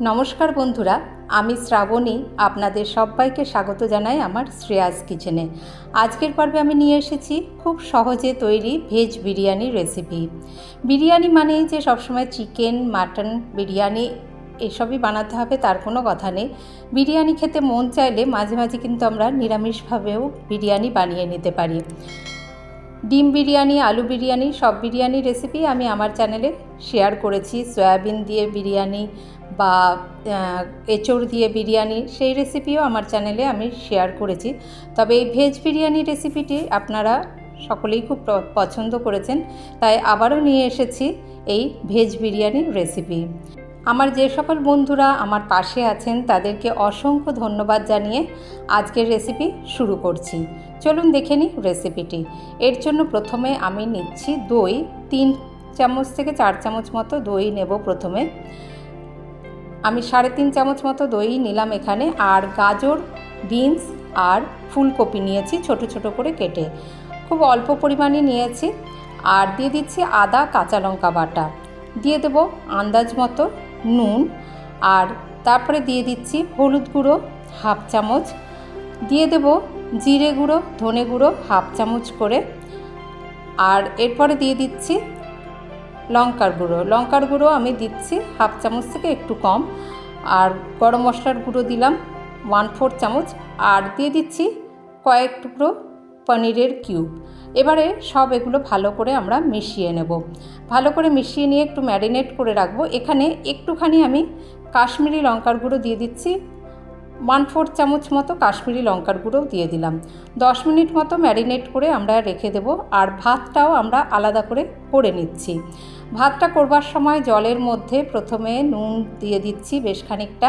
নমস্কার বন্ধুরা, আমি শ্রাবণী, আপনাদের সবাইকে স্বাগত জানাই আমার শ্রেয়াস কিচেনে। আজকের পর্বে আমি নিয়ে এসেছি খুব সহজে তৈরি ভেজ বিরিয়ানি রেসিপি। বিরিয়ানি মানেই যে সবসময় চিকেন, মাটন, বিরিয়ানি এসবই বানাতে হবে, তার কোনো কথা নেই। বিরিয়ানি খেতে মন চাইলে মাঝে মাঝে কিন্তু আমরা নিরামিষভাবেও বিরিয়ানি বানিয়ে নিতে পারি। ডিম বিরিয়ানি, আলু বিরিয়ানি, সব বিরিয়ানি রেসিপি আমি আমার চ্যানেলে শেয়ার করেছি। সয়াবিন দিয়ে বিরিয়ানি বা এঁচড় দিয়ে বিরিয়ানি, সেই রেসিপিও আমার চ্যানেলে আমি শেয়ার করেছি। তবে এই ভেজ বিরিয়ানি রেসিপিটি আপনারা সকলেই খুব পছন্দ করেছেন। তাই আবারও নিয়ে এসেছি এই ভেজ বিরিয়ানির রেসিপি আমার যে সকল বন্ধুরা আমার পাশে আছেন, তাদেরকে অসংখ্য ধন্যবাদ জানিয়ে আজকের রেসিপি শুরু করছি। চলুন দেখে নিই রেসিপিটি এর জন্য প্রথমে আমি নিচ্ছি দই, তিন চামচ থেকে চার চামচ মতো দই নেব প্রথমে। আমি সাড়ে তিন চামচ মতো দই নিলাম এখানে, আর গাজর, বিনস আর ফুলকপি নিয়েছি ছোট ছোট করে কেটে। খুব অল্প পরিমাণে নিয়েছি, আর দিয়ে দিচ্ছি আদা, কাঁচা লঙ্কা বাটা। দিয়ে দেবো আন্দাজ মতো নুন আর তারপরে দিয়ে দিচ্ছি হলুদ গুঁড়ো, হাফ চামচ। দিয়ে দেবো জিরে গুঁড়ো, ধনে গুঁড়ো, হাফ চামচ করে। আর এরপরে দিয়ে দিচ্ছি লঙ্কার গুঁড়ো। লঙ্কার গুঁড়ো আমি দিচ্ছি হাফ চামচ থেকে একটু কম। আর গরম মশলার গুঁড়ো দিলাম, ওয়ান ফোর চামচ। আর দিয়ে দিচ্ছি কয়েক টুকরো পনিরের কিউব। এবারে সব এগুলো ভালো করে আমরা মিশিয়ে নেব। ভালো করে মিশিয়ে নিয়ে একটু ম্যারিনেট করে রাখব। এখানে একটুখানি আমি কাশ্মীরি লঙ্কার গুঁড়ো দিয়ে দিচ্ছি। ওয়ান ফোর চামচ মতো কাশ্মীরি লঙ্কার গুঁড়োও দিয়ে দিলাম। দশ মিনিট মতো ম্যারিনেট করে আমরা রেখে দেব আর ভাতটাও আমরা আলাদা করে করে নিচ্ছি। ভাতটা করবার সময় জলের মধ্যে প্রথমে নুন দিয়ে দিচ্ছি বেশ খানিকটা।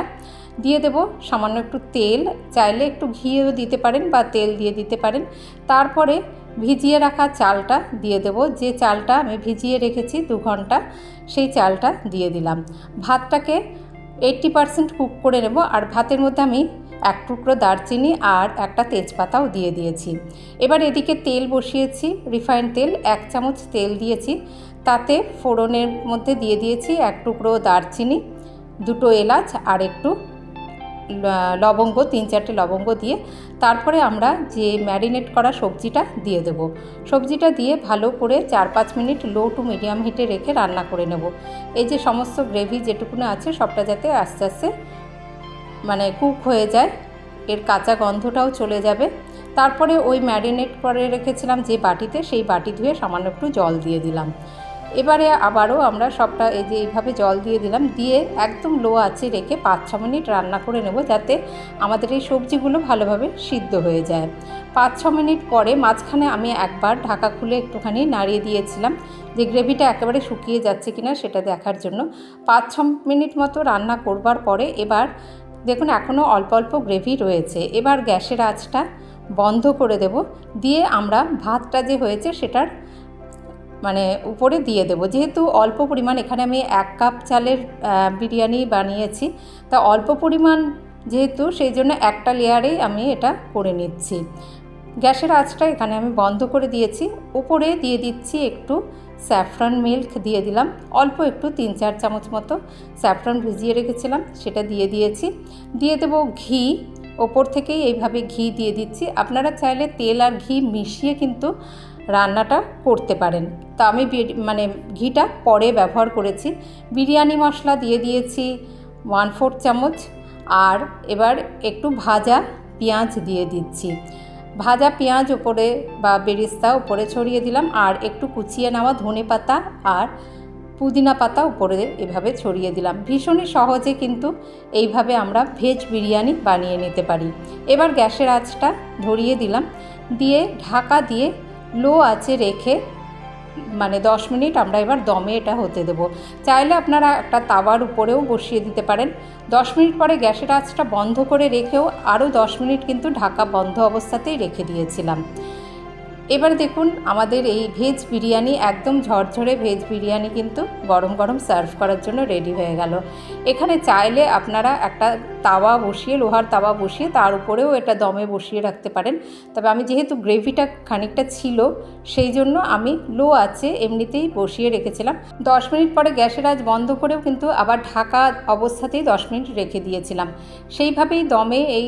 দিয়ে দেব সামান্য একটু তেল, চাইলে একটু ঘিও দিতে পারেন বা তেল দিয়ে দিতে পারেন। তারপরে ভিজিয়ে রাখা চালটা দিয়ে দেব। যে চালটা আমি ভিজিয়ে রেখেছি দু ঘণ্টা, সেই চালটা দিয়ে দিলাম। ভাতটাকে এইট্টি পারসেন্ট কুক করে নেব। আর ভাতের মধ্যে আমি এক টুকরো দারচিনি আর একটা তেজপাতাও দিয়ে দিয়েছি। এবার এদিকে তেল বসিয়েছি রিফাইন্ড তেল, এক চামচ তেল দিয়েছি। তাতে ফোড়নের মধ্যে দিয়ে দিয়েছি এক টুকরো দারচিনি, দুটো এলাচ আর একটু লবঙ্গ, তিন চারটে লবঙ্গ দিয়ে তারপরে আমরা যে ম্যারিনেট করা সবজিটা দিয়ে দেবো। সবজিটা দিয়ে ভালো করে চার পাঁচ মিনিট লো টু মিডিয়াম হিটে রেখে রান্না করে নেব। এই যে সমস্ত গ্রেভি যেটুকুনো আছে সবটা যাতে আস্তে আস্তে মানে কুক হয়ে যায়, এর কাঁচা গন্ধটাও চলে যাবে। তারপরে ওই ম্যারিনেট করে রেখেছিলাম যে বাটিতে, সেই বাটি ধুয়ে সামান্য একটু জল দিয়ে দিলাম। এবারে আবারও আমরা সবটা এই যে এইভাবে জল দিয়ে দিলাম, দিয়ে একদম লো আছে রেখে পাঁচ ছ মিনিট রান্না করে নেব যাতে আমাদের এই সবজিগুলো ভালোভাবে সিদ্ধ হয়ে যায়। পাঁচ ছ মিনিট পরে মাঝখানে আমি একবার ঢাকা খুলে একটুখানি নাড়িয়ে দিয়েছিলাম যে গ্রেভিটা একেবারে শুকিয়ে যাচ্ছে কিনা সেটা দেখার জন্য। পাঁচ ছ মিনিট মতো রান্না করবার পরে এবার দেখুন এখনও অল্প অল্প গ্রেভি রয়েছে, এবার গ্যাসের আঁচটা বন্ধ করে দেব। দিয়ে আমরা ভাতটা যে হয়েছে সেটার মানে উপরে দিয়ে দেবো। যেহেতু অল্প পরিমাণ, এখানে আমি এক কাপ চালের বিরিয়ানি বানিয়েছি। তা অল্প পরিমাণ যেহেতু, সেই জন্য একটা লেয়ারেই আমি এটা করে নিচ্ছি। গ্যাসের আঁচটা এখানে আমি বন্ধ করে দিয়েছি। উপরে দিয়ে দিচ্ছি একটু স্যাফরন মিল্ক দিয়ে দিলাম। অল্প একটু, তিন চার চামচ মতো স্যাফরন ভিজিয়ে রেখেছিলাম, সেটা দিয়ে দিয়েছি। দিয়ে দেবো ঘি। ওপর থেকেই এইভাবে ঘি দিয়ে দিচ্ছি। আপনারা চাইলে তেল আর ঘি মিশিয়ে কিন্তু রান্নাটা করতে পারেন। তা আমি মানে ঘিটা পরে ব্যবহার করেছি। বিরিয়ানি মশলা দিয়ে দিয়েছি ওয়ান ফোর চামচ আর এবার একটু ভাজা পেঁয়াজ দিয়ে দিচ্ছি। ভাজা পেঁয়াজ ওপরে বা বেরিস্তা ওপরে ছড়িয়ে দিলাম আর একটু কুচিয়ে নেওয়া ধনে পাতা আর পুদিনা পাতা উপরে এভাবে ছড়িয়ে দিলাম। ভীষণই সহজে কিন্তু এইভাবে আমরা ভেজ বিরিয়ানি বানিয়ে নিতে পারি। এবার গ্যাসের আঁচটা ধরিয়ে দিলাম। দিয়ে ঢাকা দিয়ে লো আঁচে রেখে মানে দশ মিনিট আমরা এবার দমে এটা হতে দেবো। চাইলে আপনারা একটা তাওয়ার উপরেও বসিয়ে দিতে পারেন। দশ মিনিট পরে গ্যাসের আঁচটা বন্ধ করে রেখেও আরও দশ মিনিট কিন্তু ঢাকা বন্ধ অবস্থাতেই রেখে দিয়েছিলাম। এবার দেখুন আমাদের এই ভেজ বিরিয়ানি একদম ঝরঝরে ভেজ বিরিয়ানি কিন্তু গরম গরম সার্ভ করার জন্য রেডি হয়ে গেল। এখানে চাইলে আপনারা একটা তাওয়া বসিয়ে, লোহার তাওয়া বসিয়ে তার উপরেও এটা দমে বসিয়ে রাখতে পারেন। তবে আমি যেহেতু গ্রেভিটা খানিকটা ছিল, সেই জন্য আমি লো আছে এমনিতেই বসিয়ে রেখেছিলাম। দশ মিনিট পরে গ্যাসের আজ বন্ধ করেও কিন্তু আবার ঢাকা অবস্থাতেই দশ মিনিট রেখে দিয়েছিলাম। সেইভাবেই দমে এই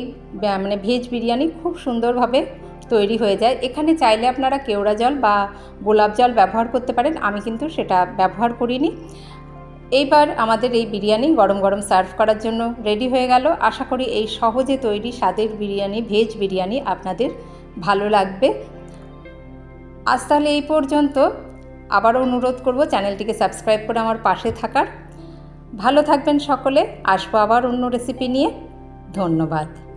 মানে ভেজ বিরিয়ানি খুব সুন্দরভাবে তৈরি হয়ে যায়। এখানে চাইলে আপনারা কেওড়া জল বা গোলাপ জল ব্যবহার করতে পারেন। আমি কিন্তু সেটা ব্যবহার করিনি। এইবার আমাদের এই বিরিয়ানি গরম গরম সার্ভ করার জন্য রেডি হয়ে গেল। আশা করি এই সহজে তৈরি স্বাদের বিরিয়ানি, ভেজ বিরিয়ানি আপনাদের ভালো লাগবে। আজ তাহলে এই পর্যন্ত। আবারও অনুরোধ করব চ্যানেলটিকে সাবস্ক্রাইব করে আমার পাশে থাকার। ভালো থাকবেন সকলে। আসব আবার অন্য রেসিপি নিয়ে। ধন্যবাদ।